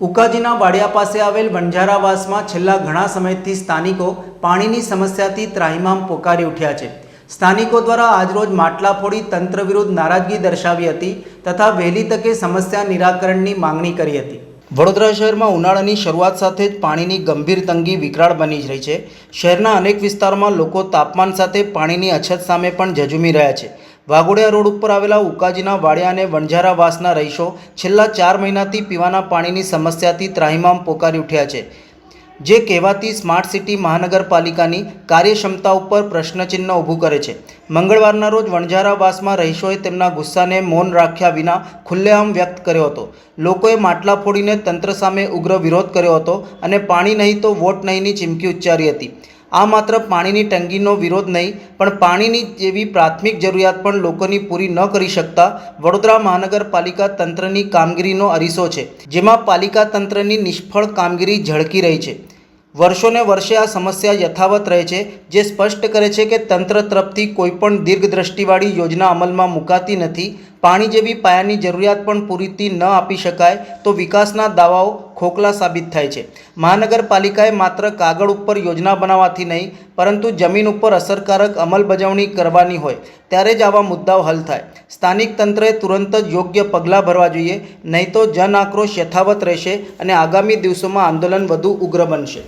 ઉકાજીના વાડિયા પાસે આવેલ વંજારાવાસમાં છેલ્લા ઘણા સમયથી સ્થાનિકો પાણીની સમસ્યાથી ત્રાહિમામ પોકારી ઉઠ્યા છે. સ્થાનિકો દ્વારા આજરોજ માટલા ફોડી તંત્ર વિરુદ્ધ નારાજગી દર્શાવી હતી તથા વહેલી તકે સમસ્યા નિરાકરણની માંગણી કરી હતી. વડોદરા શહેરમાં ઉનાળાની શરૂઆત સાથે જ પાણીની ગંભીર તંગી વિકરાળ બની જ રહી છે. શહેરના અનેક વિસ્તારમાં લોકો તાપમાન સાથે પાણીની અછત સામે પણ ઝઝૂમી રહ્યા છે. વાઘોડિયા રોડ ઉપર આવેલા ઉકાજીના વાડિયા અને વણઝારાવાસના રહીશો છેલ્લા ચાર મહિનાથી પીવાના પાણીની સમસ્યાથી ત્રાહિમામ પોકારી ઉઠ્યા છે. જે કહેવાતી સ્માર્ટ સિટી મહાનગરપાલિકાની કાર્યક્ષમતા ઉપર પ્રશ્નચિહ્ન ઊભું કરે છે. મંગળવારના રોજ વણઝારાવાસમાં રહીશોએ તેમના ગુસ્સાને મૌન રાખ્યા વિના ખુલ્લેઆમ વ્યક્ત કર્યો હતો. લોકોએ માટલા ફોડીને તંત્ર સામે ઉગ્ર વિરોધ કર્યો હતો અને પાણી નહીં તો વોટ નહીંની ચીમકી ઉચ્ચારી હતી. આ માત્ર પાણીની તંગીનો વિરોધ નહીં, પણ પાણીની જેવી પ્રાથમિક જરૂરિયાત પણ લોકોની પૂરી ન કરી શકતા વડોદરા મહાનગરપાલિકા તંત્રની કામગીરીનો અરીસો છે, જેમાં પાલિકા તંત્રની નિષ્ફળ કામગીરી ઝળકી રહી છે. વર્ષોને વર્ષે આ સમસ્યા યથાવત રહે છે, જે સ્પષ્ટ કરે છે કે તંત્ર તરફથી કોઈપણ દીર્ઘદ્રષ્ટિવાળી યોજના અમલમાં મુકાતી નથી. પાણી જેવી પાયાની જરૂરિયાત પણ પૂરીતી ન આપી શકાય તો વિકાસના દાવાઓ ખોખલા સાબિત થાય છે. મહાનગરપાલિકાએ માત્ર કાગળ ઉપર યોજના બનાવવાથી નહીં, પરંતુ જમીન ઉપર અસરકારક અમલબજાવણી કરવાની હોય, ત્યારે જ આવા મુદ્દાઓ હલ થાય. સ્થાનિક તંત્રએ તુરંત જ યોગ્ય પગલાં ભરવા જોઈએ, નહીં તો જન આક્રોશ યથાવત રહેશે અને આગામી દિવસોમાં આંદોલન વધુ ઉગ્ર બનશે.